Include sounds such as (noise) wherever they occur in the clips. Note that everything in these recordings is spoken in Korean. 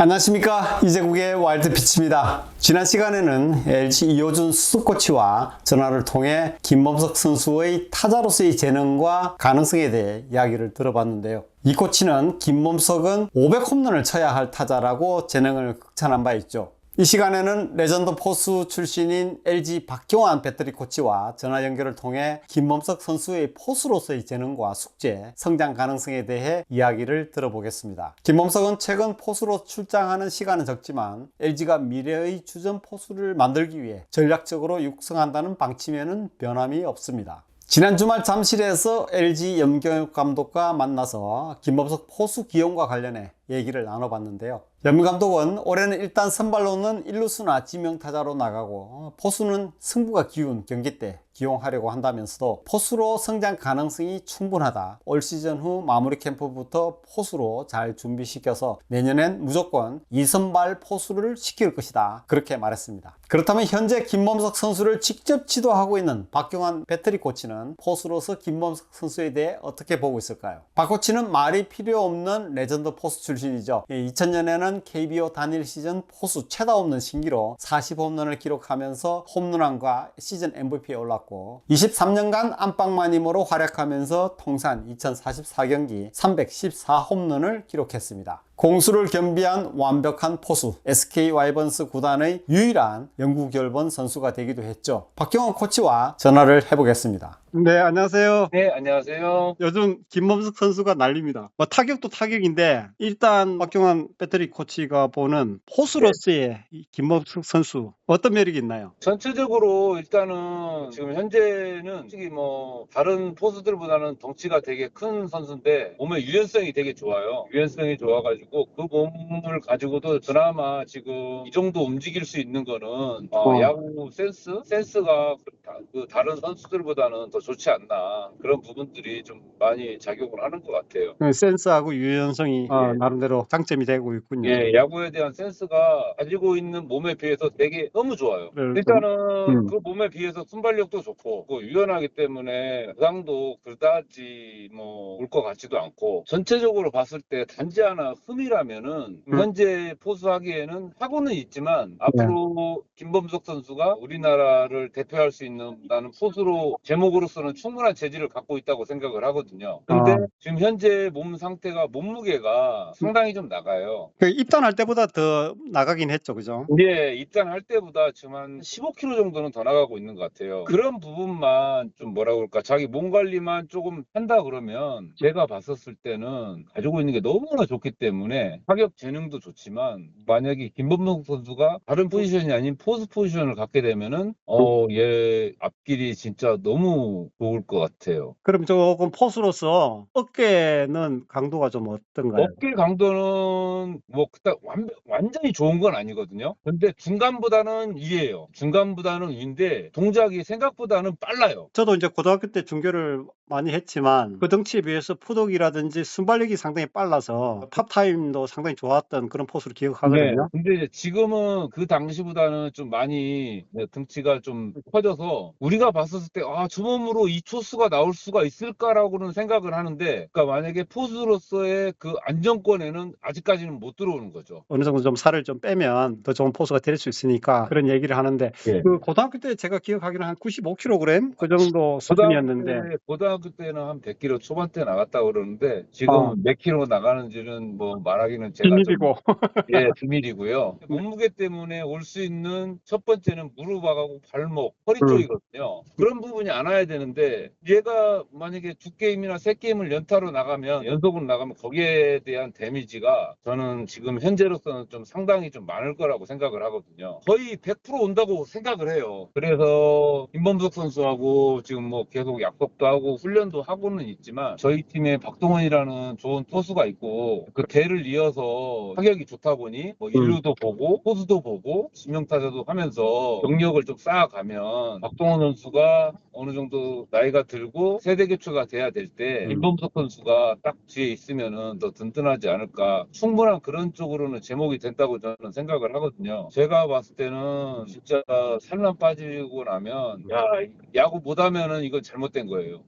안녕하십니까 이제국의 와일드 피치입니다. 지난 시간에는 LG 이호준 수석코치와 전화를 통해 김범석 선수의 타자로서의 재능과 가능성에 대해 이야기를 들어봤는데요. 이 코치는 김범석은 500홈런을 쳐야 할 타자라고 재능을 극찬한 바 있죠. 이 시간에는 레전드 포수 출신인 LG 박경환 배터리 코치와 전화 연결을 통해 김범석 선수의 포수로서의 재능과 숙제, 성장 가능성에 대해 이야기를 들어보겠습니다. 김범석은 최근 포수로 출장하는 시간은 적지만 LG가 미래의 주전 포수를 만들기 위해 전략적으로 육성한다는 방침에는 변함이 없습니다. 지난 주말 잠실에서 LG 염경엽 감독과 만나서 김범석 포수 기용과 관련해 얘기를 나눠봤는데요. 염 감독은 올해는 일단 선발로는 1루수나 지명타자로 나가고 포수는 승부가 기운 경기 때 기용하려고 한다면서도 포수로 성장 가능성이 충분하다. 올 시즌 후 마무리 캠프부터 포수로 잘 준비시켜서 내년엔 무조건 2선발 포수를 시킬 것이다. 그렇게 말했습니다. 그렇다면 현재 김범석 선수를 직접 지도하고 있는 박경환 배터리 코치는 포수로서 김범석 선수에 대해 어떻게 보고 있을까요? 박 코치는 말이 필요 없는 레전드 포수 출신이죠. 2000년에는 KBO 단일 시즌 포수 최다 없는 신기로 40홈런을 기록하면서 홈런왕과 시즌 MVP에 올랐고 23년간 안방마님으로 활약하면서 통산 2044경기 314홈런을 기록했습니다. 공수를 겸비한 완벽한 포수 SK 와이번스 구단의 유일한 영구 결번 선수가 되기도 했죠. 박경원 코치와 전화를 해보겠습니다. 네, 안녕하세요. 네, 안녕하세요. 요즘 김범석 선수가 난립니다. 뭐 타격도 타격인데 일단 박경환 배터리 코치가 보는 포수로서의 이 김범석 선수 어떤 매력이 있나요? 전체적으로 일단은 지금 현재는 솔직히 뭐 다른 포수들보다는 덩치가 되게 큰 선수인데 몸의 유연성이 되게 좋아요. 유연성이 좋아가지고 그 몸을 가지고도 그나마 지금 이 정도 움직일 수 있는 거는 어, 어. 야구 센스? 센스가 다- 그 다른 선수들보다는 더 좋지 않나 그런 부분들이 좀 많이 작용을 하는 것 같아요. 그 센스하고 유연성이 어, 예. 나름대로 장점이 되고 있군요. 예, 야구에 대한 센스가 가지고 있는 몸에 비해서 되게 너무 좋아요. 네, 일단은 음. 그 몸에 비해서 순발력도 좋고 그 유연하기 때문에 부상도 그다지 뭐 올 것 같지도 않고 전체적으로 봤을 때 단지 하나 흠 이라면은 음. 현재 포수하기에는 하고는 있지만 앞으로 김범석 선수가 우리나라를 대표할 수 있는 나는 포수로 제목으로서는 충분한 재질을 갖고 있다고 생각을 하거든요. 근데 아. 지금 현재 몸 상태가 몸무게가 상당히 좀 나가요. 그 입단할 때보다 더 나가긴 했죠, 그죠? 예, 입단할 때보다 지금 한 15kg 정도는 더 나가고 있는 것 같아요. 그런 부분만 좀 뭐라 그럴까, 자기 몸 관리만 조금 한다 그러면 제가 봤었을 때는 가지고 있는 게 너무나 좋기 때문에 타격 재능도 좋지만 만약에 김범석 선수가 다른 포지션이 아닌 포스 포지션을 갖게 되면은 어, 얘 앞길이 진짜 너무 좋을 것 같아요. 그럼 조금 포수로서 어깨는 강도가 좀 어떤가요? 어깨 강도는 뭐 그닥 완, 완전히 좋은 건 아니거든요. 근데 중간보다는 위에요. 중간보다는 위인데 동작이 생각보다는 빨라요. 저도 이제 고등학교 때 중교를 많이 했지만 그 덩치에 비해서 푸독이라든지 순발력이 상당히 빨라서 탑타임 도 상당히 좋았던 그런 포수를 기억하거든요. 근데 이제 지금은 그 당시보다는 좀 많이 네, 등치가 좀 커져서 우리가 봤었을 때 아, 저 몸으로 이 초수가 나올 수가 있을까라고는 생각을 하는데 그러니까 만약에 포수로서의 그 안정권에는 아직까지는 못 들어오는 거죠. 어느 정도 좀 살을 좀 빼면 더 좋은 포수가 될 수 있으니까 그런 얘기를 하는데 예. 그 고등학교 때 제가 기억하기로는 한 95kg 그 정도 수준이었는데 고등학교, 때- 고등학교 때는 한 100kg 초반대 나갔다 그러는데 지금 어. 몇 킬로 나가는지는 뭐 말하기는 제가 비밀이고 좀, (laughs) 예, (laughs) 비밀이고요. 몸무게 때문에 올 수 있는 첫 번째는 무릎하고 발목, 허리 음. 쪽이거든요. 그런 부분이 안 와야 되는데 얘가 만약에 두 게임이나 세 게임을 연타로 나가면 연속으로 나가면 거기에 대한 데미지가 저는 지금 현재로서는 좀 상당히 좀 많을 거라고 생각을 하거든요. 거의 100% 온다고 생각을 해요. 그래서 김범석 선수하고 지금 뭐 계속 약속도 하고 훈련도 하고는 있지만 저희 팀에 박동원이라는 좋은 투수가 있고 그 대를 이어서 타격이 좋다 보니 뭐 일루도 보고 포수도 보고 지명타자도 하면서 경력을 좀 쌓아가면 박동원 선수가 어느 정도 나이가 들고 세대 교체가 돼야 될때 음. 김범석 선수가 딱 뒤에 있으면은 더 든든하지 않을까. 충분한 그런 쪽으로는 제목이 된다고 저는 생각을 하거든요. 제가 봤을 때는 진짜 살만 빠지고 나면 야 야구 못하면은 이건 잘못된 거예요.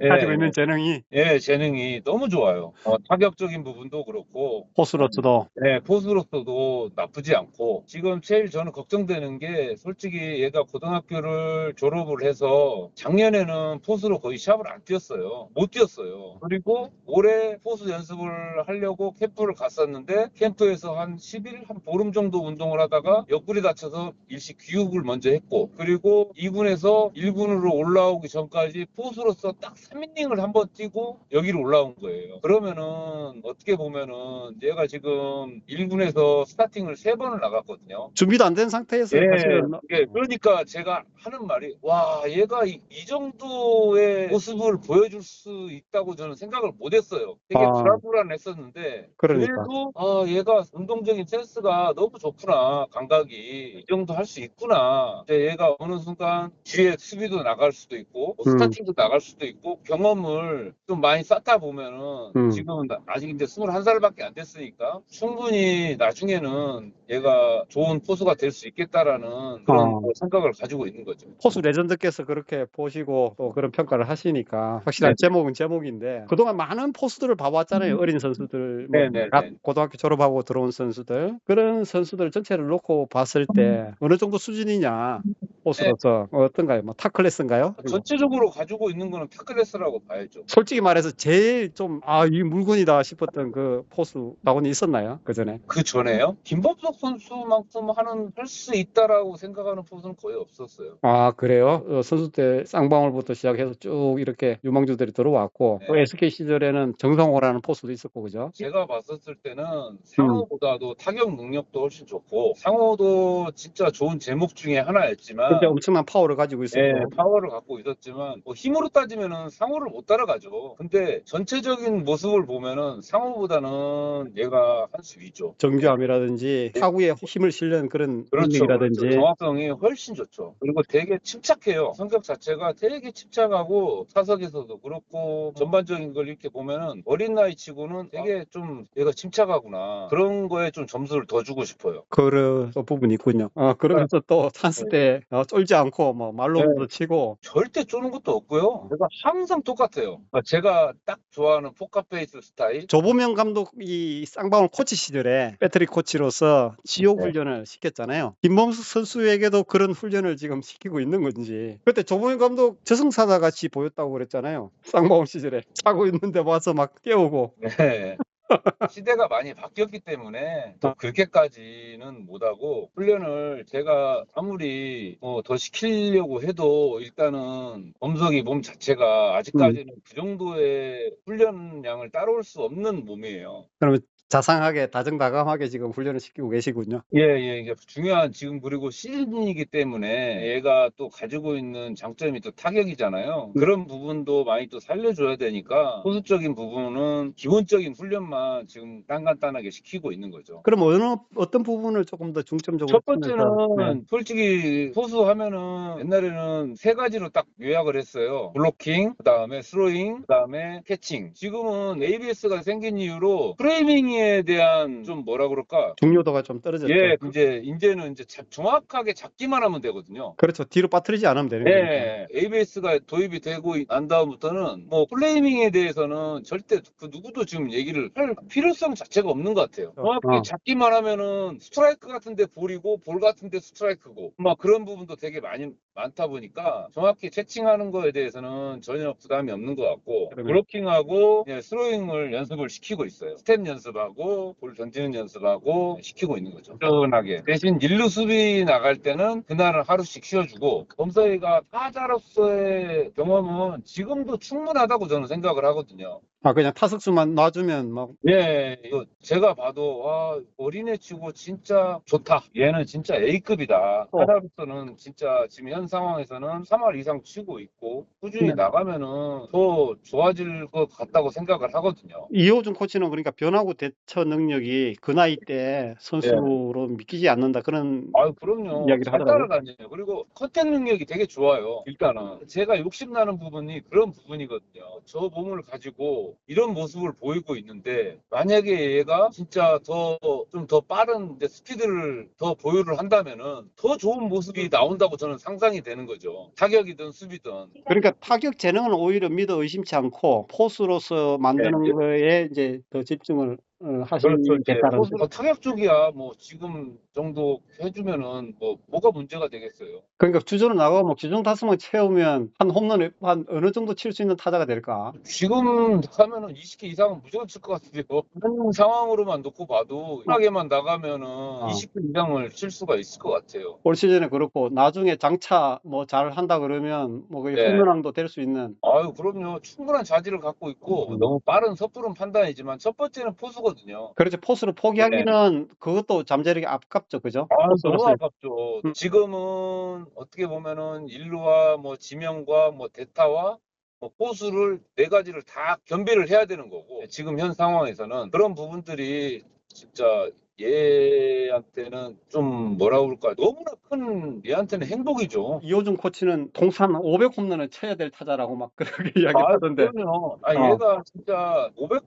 예, 가지고 있는 재능이 예, 재능이 너무 좋아요. 어, 타격적인 부분도 그렇고 포수로서도 네, 포수로서도 나쁘지 않고 지금 제일 저는 걱정되는 게 솔직히 얘가 고등학교를 졸업을 해서 작년에는 포수로 거의 시합을 안 뛰었어요. 못 뛰었어요. 그리고 올해 포수 연습을 하려고 캠프를 갔었는데 캠프에서 한 10일 한 보름 정도 운동을 하다가 옆구리 다쳐서 일시 귀국을 먼저 했고 그리고 2군에서 1군으로 올라오기 전까지 포수로서 딱 3이닝을 한번 뛰고 여기로 올라온 거예요. 그러면은 어떻게 보면 은 얘가 지금 1군에서 스타팅을 세 번을 나갔거든요. 준비도 안 된 상태에서 예, 사실은 그게 그러니까 제가 하는 말이 와 얘가 이, 이 정도의 모습을 보여줄 수 있다고 저는 생각을 못했어요. 되게 아. 불안불안했었는데 그러니까. 그래도 아 얘가 운동적인 센스가 너무 좋구나 감각이 이 정도 할 수 있구나. 이제 얘가 어느 순간 뒤에 수비도 나갈 수도 있고 뭐 음. 스타팅도 나갈 수도 있고 경험을 좀 많이 쌓다 보면은 음. 지금은 나- 아직 이제 21 살밖에 안 됐으니까 충분히 나중에는 얘가 좋은 포수가 될 수 있겠다라는 그런 어. 뭐 생각을 가지고 있는 거죠. 포수 레전드께서 그렇게 보시고 또 그런 평가를 하시니까 확실한 네. 제목은 제목인데 그동안 많은 포수들을 봐왔잖아요. 어린 선수들, 뭐 네, 네, 각 네. 고등학교 졸업하고 들어온 선수들 그런 선수들 전체를 놓고 봤을 때 어느 정도 수준이냐 포수로서 어떤가요? 뭐탑 클래스인가요? 전체적으로 가지고 있는 거는 타클래스라고 봐야죠. 솔직히 말해서 제일 좀 아 이 물건이다 싶었던 그 포수 나원이 있었나요? 그 전에? 그 전에요? 김범석 선수만큼 하는 할 수 있다라고 생각하는 포수는 거의 없었어요. 아 그래요? 어, 선수 때 쌍방울부터 시작해서 쭉 이렇게 유망주들이 들어왔고 또 네. SK 시절에는 정성호라는 포수도 있었고 그죠? 제가 봤었을 때는 상호보다도 타격 능력도 훨씬 좋고 상호도 진짜 좋은 제목 중에 하나였지만 근데 엄청난 파워를 가지고 있었고 예, 파워를 갖고 있었지만 뭐 힘으로 따지면은 상호를 못 따라가죠. 근데 전체적인 모습을 보면은 상호보다는 얘가 한 수 위죠. 정교함이라든지 타구에 힘을 실는 그런 그렇죠. 능력이라든지 그렇죠. 정확성이 훨씬 좋죠. 그리고 되게 침착해요. 성격 자체가 되게 침착하고 타석에서도 그렇고 전반적인 걸 이렇게 보면은 어린 나이 치고는 되게 좀 얘가 침착하구나. 그런 거에 좀 점수를 더 주고 싶어요. 그런 또 부분이 있군요. 어, 그러면서 또 찬스 때 어, 쫄지 않고 뭐 말로도 치고 절대 쪼는 것도 없고요. 제가 항상 똑같아요. 그러니까 제가 딱 좋아하는 포카페이스 스타일. 조보명 감독이 쌍방울 코치 시절에 배터리 코치로서 지옥 네. 훈련을 시켰잖아요. 김범수 선수에게도 그런 훈련을 지금 시키고 있는 건지. 그때 조보명 감독 저승사자 같이 보였다고 그랬잖아요. 쌍방울 시절에 자고 있는데 와서 막 깨우고. 네. (laughs) 시대가 많이 바뀌었기 때문에 또 그렇게까지는 못하고 훈련을 제가 아무리 뭐 더 시키려고 해도 일단은 범석이 몸 자체가 아직까지는 그 정도의 훈련량을 따라올 수 없는 몸이에요. 그러면 자상하게 다정다감하게 지금 훈련을 시키고 계시군요. 예, 예, 이게 중요한 지금 그리고 시즌이기 때문에 얘가 또 가지고 있는 장점이 또 타격이잖아요. 그런 부분도 많이 또 살려줘야 되니까 소수적인 부분은 기본적인 훈련만 지금 간간단하게 시키고 있는 거죠. 그럼 어느 어떤 부분을 조금 더 중점적으로 첫 번째는 네. 솔직히 포수 하면은 옛날에는 세 가지로 딱 요약을 했어요. 블로킹, 그다음에 스로잉, 그다음에 캐칭. 지금은 ABS가 생긴 이후로 프레이밍 에 대한 좀 뭐라 그럴까? 중요도가 좀 떨어졌죠. 예, 이제 이제는 이제 잡- 정확하게 잡기만 하면 되거든요. 그렇죠. 뒤로 빠뜨리지 않으면 되는 거니까. 예, ABS가 도입이 되고 난 다음부터는 뭐 플레이밍에 대해서는 절대 그 누구도 지금 얘기를 할 필요성 자체가 없는 것 같아요. 정확히 어. 잡기만 하면은 스트라이크 같은데 볼이고 볼 같은데 스트라이크고 막 그런 부분도 되게 많이 많다 보니까 정확히 채칭하는 거에 대해서는 전혀 부담이 없는 것 같고 그러면- 블로킹하고 예, 스로잉을 연습을 시키고 있어요. 스텝 연습하고 볼 던지는 연습하고 시키고 있는 거죠. 꾸준하게 대신 일루 수비 나갈 때는 그날은 하루씩 쉬어주고 범서이가 타자로서의 경험은 지금도 충분하다고 저는 생각을 하거든요. 아 그냥 타석수만 놔주면 막 예, 이거 제가 봐도 와 어린애 치고 진짜 좋다. 얘는 진짜 A급이다. 어. 타자로서는 진짜 지금 현현 상황에서는 3할 이상 치고 있고 꾸준히 네. 나가면은 더 좋아질 것 같다고 생각을 하거든요. 이호준 코치는 그러니까 변화구 대처 능력이 그 나이 때 선수로 믿기지 않는다 그런 아유 그럼요. 이야기를 잘 하더라고요. 따라다녀요. 그리고 컨택 능력이 되게 좋아요. 일단은 제가 욕심나는 부분이 그런 부분이거든요. 저 몸을 가지고 이런 모습을 보이고 있는데 만약에 얘가 진짜 더 좀 더 빠른 스피드를 더 보유를 한다면은 더 좋은 모습이 나온다고 저는 상상이 되는 거죠. 타격이든 수비든. 그러니까 타격 재능은 오히려 믿어 의심치 않고 포수로서 만드는 네. 거에 이제 더 집중을 어, 하시는 그렇죠. 게 이제 따른 포수가 타격 쪽이야 뭐 지금 정도 해주면은 뭐 뭐가 문제가 되겠어요. 그러니까 주전을 나가고 뭐 규정 타수만 채우면 한 홈런을 한 어느 정도 칠 수 있는 타자가 될까? 지금 하면은 20개 이상은 무조건 칠 것 같은데요. 현 (laughs) 상황으로만 놓고 봐도 편하게만 나가면은 아. 20개 이상을 칠 수가 있을 것 같아요. 올 시즌에 그렇고 나중에 장차 뭐 잘 한다 그러면 뭐 그게 네. 홈런왕도 될 수 있는 아유 그럼요. 충분한 자질을 갖고 있고 음. 너무 빠른 섣부른 판단이지만 첫 번째는 포수 거든요. 그렇지 포수를 포기하기는 그것도 잠재력이 아깝죠 그죠? 아, 너무. 아깝죠. 음. 지금은 어떻게 보면은 일루와 뭐 지명과 뭐 대타와 뭐 포수를 네 가지를 다 겸비를 해야 되는 거고 지금 현 상황에서는 그런 부분들이 진짜 얘한테는 좀 뭐라 그럴까 너무나 큰 얘한테는 행복이죠. 이호준 코치는 통산 500 홈런을 쳐야 될 타자라고 막 그렇게 (laughs) 아, 이야기하던데 그럼요. 아, 어. 얘가 진짜 500호?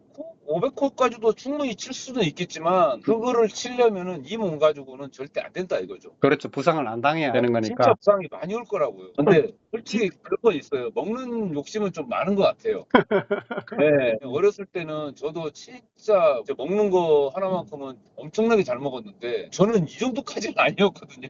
500호까지도 충분히 칠 수는 있겠지만 그거를 치려면은 이 몸 가지고는 절대 안 된다 이거죠. 그렇죠 부상을 안 당해야 되는 진짜 거니까 부상이 많이 올 거라고요. 근데 솔직히 그런 건 있어요. 먹는 욕심은 좀 많은 것 같아요. (laughs) 네, 어렸을 때는 저도 진짜 먹는 거 하나만큼은 엄청 나게 잘 먹었는데 저는 이 정도까지는 아니었거든요.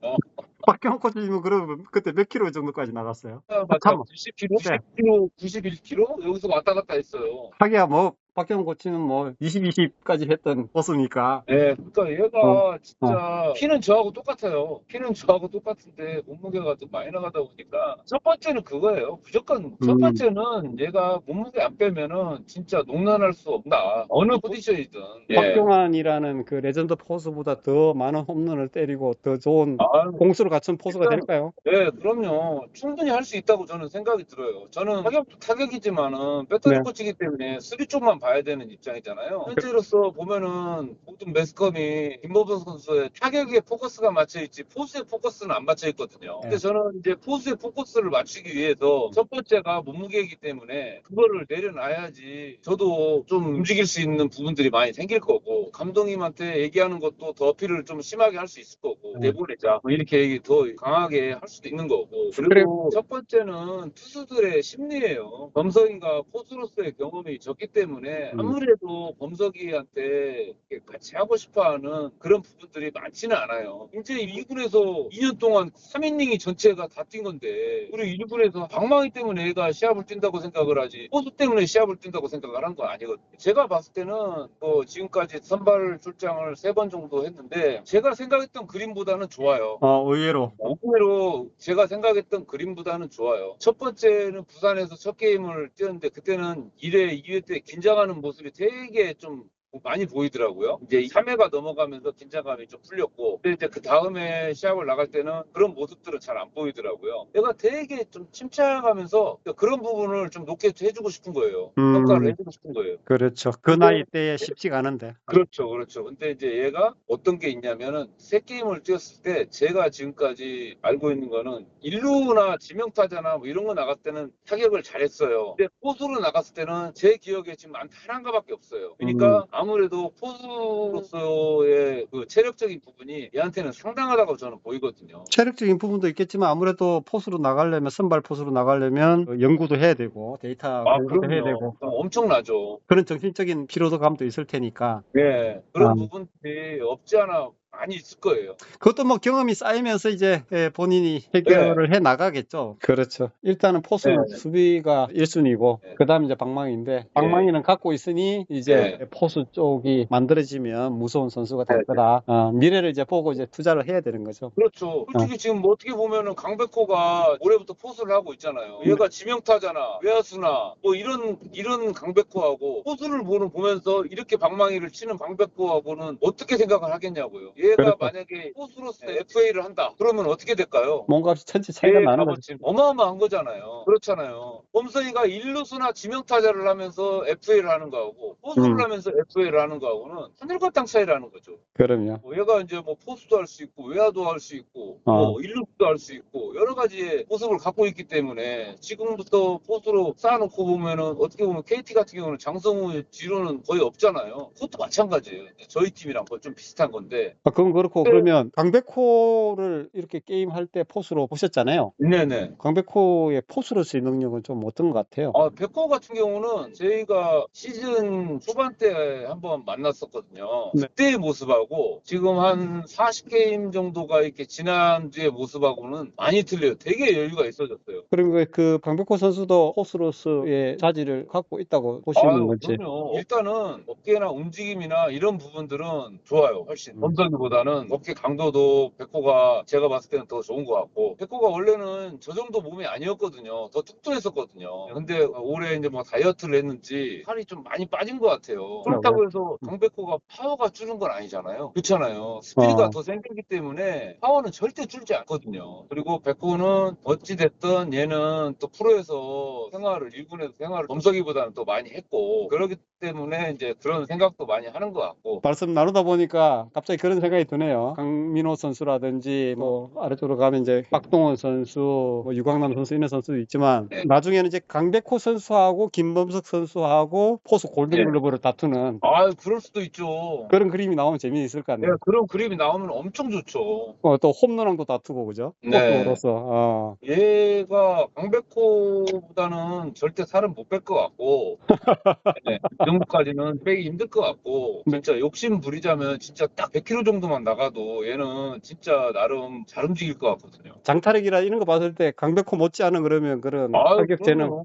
박경호 코치님은 그러면 그때 몇 킬로 정도까지 나갔어요? 맞아, 잠깐만. 90kg, 네. 90kg, 91kg 여기서 왔다 갔다 했어요. 하기야 뭐 박경호 코치는 뭐 20, 20까지 했던 보스니까 네, 그러니까 얘가 어, 진짜 키는 저하고 똑같아요. 키는 저하고 똑같은데 몸무게가 좀 많이 나가다 보니까 첫 번째는 그거예요. 무조건 첫 음. 번째는 얘가 몸무게 안 빼면은 진짜 농난할 수 없다. 어느 포지션이든. 예. 박경환이라는 그 레전드 포수보다 더 많은 홈런을 때리고 더 좋은 아, 공수를 갖춘 포수가 일단- 될까요? 네, 그럼요. 충분히 할 수 있다고 저는 생각이 들어요. 저는 타격도 타격이지만은 배터리 네. 코치기 때문에 수비 쪽만 봐야 되는 입장이잖아요. 현재로서 보면은 모든 매스컴이 김보경 선수의 타격에 포커스가 맞춰 있지 포수의 포커스는 안 맞춰 있거든요. 근데 네. 저는 이제 포수의 포커스를 맞추기 위해서 첫 번째가 몸무게이기 때문에 그거를 내려놔야지 저도 좀 움직일 수 있는 부분들이 많이 생길 거고 감독님한테 얘기하는 것도 더 어필을 좀 심하게 할 수 있을 거고 음. 내보내자 뭐 이렇게 얘기 더 강하게 할 수도 있는 거고 그리고 첫 번째는 투수들의 심리예요. 범석이가 포수로서의 경험이 적기 때문에 음. 아무래도 범석이한테 같이 하고 싶어하는 그런 부분들이 많지는 않아요. 이제 2군에서 2년 동안 3이닝이 전체가 다 뛴 건데 우리 1군에서 방망이 때문에 얘가 시합을 뛴다고 생각을 하지 포수 때문에 시합을 뛴다고 생각을 한거 아니거든요. 제가 봤을 때는 뭐 지금까지 선발 출장을 세번 정도 했는데 제가 생각했던 그림보다는 좋아요. 어, 의외로 의외로 제가 생각했던 그림보다는 좋아요. 첫 번째는 부산에서 첫 게임을 뛰었는데 그때는 1회, 2회 때 긴장하는 모습이 되게 좀 많이 보이더라고요. 이제 3회가 넘어가면서 긴장감이 좀 풀렸고, 근데 이제 그 다음에 시합을 나갈 때는 그런 모습들은 잘 안 보이더라고요. 내가 되게 좀 침착하면서 그런 부분을 좀 높게 해주고 싶은 거예요. 음. 평가를 해주고 싶은 거예요. 그렇죠. 그 나이 때에 쉽지가 않은데 그렇죠, 그렇죠. 근데 이제 얘가 어떤 게 있냐면은 세 게임을 뛰었을 때 제가 지금까지 알고 있는 거는 일루나 지명타자나 뭐 이런 거 나갔을 때는 타격을 잘했어요. 근데 포수로 나갔을 때는 제 기억에 지금 안타 하나인가밖에 없어요. 그러니까 아무래도 포수로서의 그 체력적인 부분이 얘한테는 상당하다고 저는 보이거든요. 체력적인 부분도 있겠지만 아무래도 포수로 나가려면 선발 포수로 나가려면 어, 연구도 해야 되고 데이터 아, 공부도 해야 되고. 엄청나죠. 그런 정신적인 피로도감도 있을 테니까 네, 그런 아. 부분들이 없지 않아 많이 있을 거예요. 그것도 뭐 경험이 쌓이면서 이제 예, 본인이 해결을 해 나가겠죠. 그렇죠. 일단은 포수는 네. 수비가 1순위고 네. 그다음에 이제 방망이인데 방망이는 갖고 있으니 이제 네. 포수 쪽이 만들어지면 무서운 선수가 될 네, 네. 거다. 어, 미래를 이제 보고 이제 투자를 해야 되는 거죠. 그렇죠. 솔직히 지금 뭐 어떻게 보면은 강백호가 올해부터 포수를 하고 있잖아요. 얘가 지명타잖아, 외야수나 뭐 이런 이런 강백호하고 포수를 보는 보면서 이렇게 방망이를 치는 강백호하고는 어떻게 생각을 하겠냐고요. 얘가 그렇죠. 만약에 포수로서 FA를 한다. 그러면 어떻게 될까요? 몸값이 천지 차이가 얘 나는. 값어치 어마어마한 거잖아요. 그렇잖아요. 범석이가 일루수나 지명타자를 하면서 FA를 하는 거하고 포수를 음. 하면서 FA를 하는 거하고는 하늘과 땅 차이라는 거죠. 그럼요. 뭐 얘가 이제 뭐 포수도 할 수 있고 외야도 할 수 있고 어. 뭐 일루도 할 수 있고 여러 가지의 모습을 갖고 있기 때문에 지금부터 포수로 쌓아놓고 보면은 어떻게 보면 KT 같은 경우는 장성우 뒤로는 거의 없잖아요. 그것도 마찬가지예요. 저희 팀이랑 좀 비슷한 건데 아, 그건 그렇고 네. 그러면 강백호를 이렇게 게임 할 때 포수로 보셨잖아요. 네네. 강백호의 포수로서의 능력은 좀 어떤 것 같아요? 아, 백호 같은 경우는 저희가 시즌 초반 때 한번 만났었거든요. 네. 그때의 모습하고 지금 한 40게임 정도가 이렇게 지난주의 모습하고는 많이 틀려요. 되게 여유가 있어졌어요. 그리고 그 강백호 선수도 포수로서의 자질을 갖고 있다고 보시는 아유, 거지. 그럼요. 일단은 어깨나 움직임이나 이런 부분들은 좋아요. 훨씬. 음. 범 석이보다는 어깨 강도도 백호가 제가 봤을 때는 더 좋은 것 같고 백호가 원래는 저 정도 몸이 아니었거든요. 더 뚱뚱했었거든요. 근데 올해 이제 뭐 다이어트를 했는지 살이 좀 많이 빠진 것 같아요. 그렇다고 해서 강백호가 파워가 줄은 건 아니잖아요. 그렇잖아요. 스피드가 어. 더 생기기 때문에 파워는 절대 줄지 않거든요. 그리고 백호는 어찌됐든 얘는 또 프로에서 생활을 1군에서 생활을 범석이보다는 또 많이 했고 그렇기 때문에 이제 그런 생각도 많이 하는 것 같고 말씀 나누다 보니까 갑자기 그런 생각 이 드네요. 강민호 선수라든지 뭐 아래쪽으로 가면 이제 박동원 선수, 뭐 유광남 선수 이런 선수도 있지만 네. 나중에는 이제 강백호 선수하고 김범석 선수하고 포수 네. 골든글러브를 다투는 아 그럴 수도 있죠. 그런 그림이 나오면 재미있을 것 네, 같네요. 그런 그림이 나오면 엄청 좋죠. 어, 또 홈런왕도 다투고 그죠? 네. 어. 얘가 강백호보다는 절대 살은 못 뺄 것 같고 (laughs) 네, 그 정도까지는 빼기 힘들 것 같고 네. 진짜 욕심 부리자면 진짜 딱 100km 정도 만 나가도 얘는 진짜 나름 잘 움직일 것 같거든요. 장타력이라 이런 거 봤을 때 강백호 못지않은 그러면 그런 아유, 타격 재능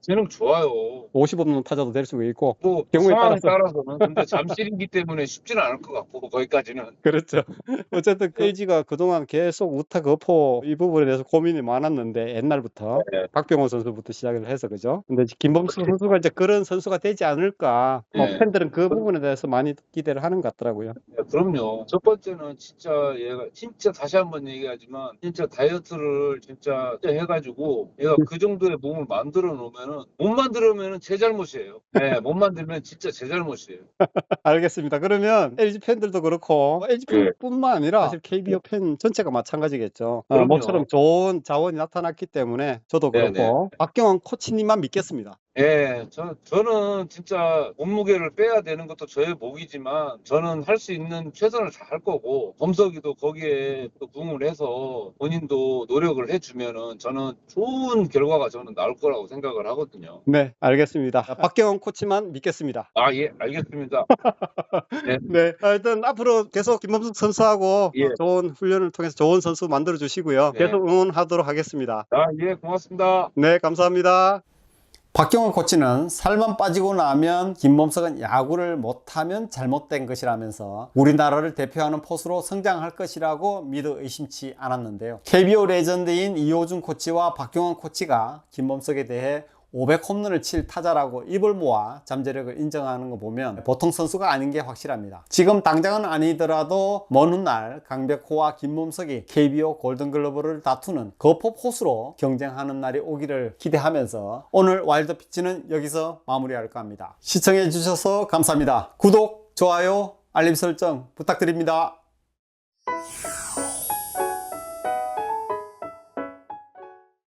재능 좋아요. 50 없는 타자도 될 수 있고 뭐 경우에 따라서. 따라서는 근데 잠실이기 때문에 쉽지는 않을 것 같고 거기까지는 그렇죠. (laughs) 어쨌든 LG가 그동안 계속 우타 거포 이 부분에 대해서 고민이 많았는데 옛날부터 네. 박병호 선수부터 시작을 해서 그죠. 근데 김범수 선수가 이제 그런 선수가 되지 않을까. 뭐 네. 팬들은 그 부분에 대해서 많이 기대를 하는 것 같더라고요. 네, 그럼요. 첫 번째는 진짜 얘가 진짜 다시 한번 얘기하지만 진짜 다이어트를 진짜 해가지고 얘가 그 정도의 몸을 만들어 놓으면은 못 만들어 놓으면은 제 잘못이에요. 네, 못 만들면 진짜 제 잘못이에요. (laughs) 알겠습니다. 그러면 LG 팬들도 그렇고 LG 네. 팬뿐만 아니라 사실 KBO 팬 전체가 마찬가지겠죠. 어, 그럼요. 모처럼 좋은 자원이 나타났기 때문에 저도 네, 그렇고 박경원 코치님만 믿겠습니다. 예, 저, 저는 진짜 몸무게를 빼야 되는 것도 저의 목이지만 저는 할 수 있는 최선을 다 할 거고 범석이도 거기에 또 부응을 해서 본인도 노력을 해주면은 저는 좋은 결과가 저는 나올 거라고 생각을 하거든요. 네, 알겠습니다. 박경원 코치만 믿겠습니다. 아, 예, 알겠습니다. (laughs) 네, 하여튼 앞으로 계속 김범석 선수하고 예. 어, 좋은 훈련을 통해서 좋은 선수 만들어 주시고요. 네. 계속 응원하도록 하겠습니다. 아, 예, 고맙습니다. 네, 감사합니다. 박경원 코치는 살만 빠지고 나면 김범석은 야구를 못하면 잘못된 것이라면서 우리나라를 대표하는 포수로 성장할 것이라고 믿어 의심치 않았는데요. KBO 레전드인 이호준 코치와 박경원 코치가 김범석에 대해 500 홈런을 칠 타자라고 입을 모아 잠재력을 인정하는 거 보면 보통 선수가 아닌 게 확실합니다. 지금 당장은 아니더라도 먼 훗날 강백호와 김범석이 KBO 골든글러브를 다투는 거포 포수로 경쟁하는 날이 오기를 기대하면서 오늘 와일드 피치는 여기서 마무리할까 합니다. 시청해 주셔서 감사합니다. 구독, 좋아요, 알림 설정 부탁드립니다.